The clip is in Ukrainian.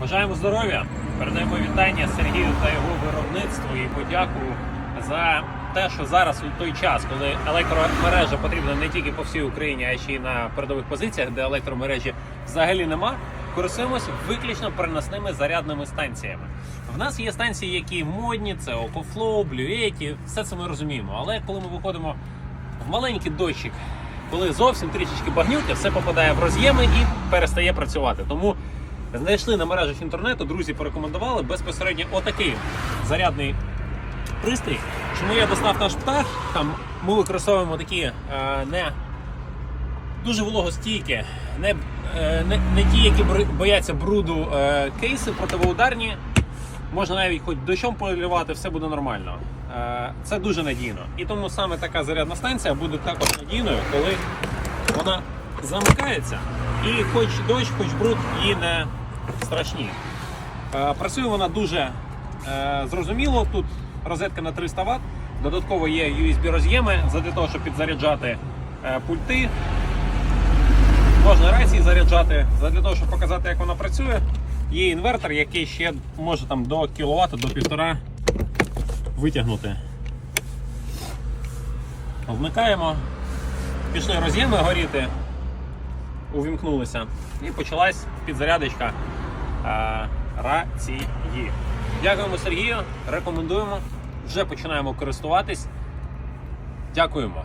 Бажаємо здоров'я! Передаємо вітання Сергію та його виробництву і подяку за те, що зараз у той час, коли електромережа потрібна не тільки по всій Україні, а ще й на передових позиціях, де електромережі взагалі нема, користуємося виключно переносними зарядними станціями. В нас є станції, які модні, це OcoFlow, Bluetti, все це ми розуміємо. Але коли ми виходимо в маленький дощик, коли зовсім трішечки багнюки, все попадає в роз'єми і перестає працювати. Тому знайшли на мережах інтернету, друзі порекомендували безпосередньо отакий зарядний пристрій. Чому я достав наш птах? Там ми використовуємо такі е, не дуже вологостійкі, не, е, не, не ті, які бояться бруду е, кейси противоударні. Можна навіть хоч дощом поливати, все буде нормально. Е, Це дуже надійно. І тому саме така зарядна станція буде також надійною, коли вона замикається. І хоч дощ, хоч бруд її не страшні. Е, Працює вона дуже е, зрозуміло. Тут розетка на 300 Вт. Додатково є USB роз'єми для того, щоб підзаряджати е, пульти. Можна рації заряджати. Для того, щоб показати, як вона працює. Є інвертор, який ще може там до кВт, до 1,5 витягнути. Вмикаємо. Пішли роз'єми горіти, увімкнулися. І почалась підзарядочка е, рації. Дякуємо Сергію, рекомендуємо. Вже починаємо користуватись. Дякуємо.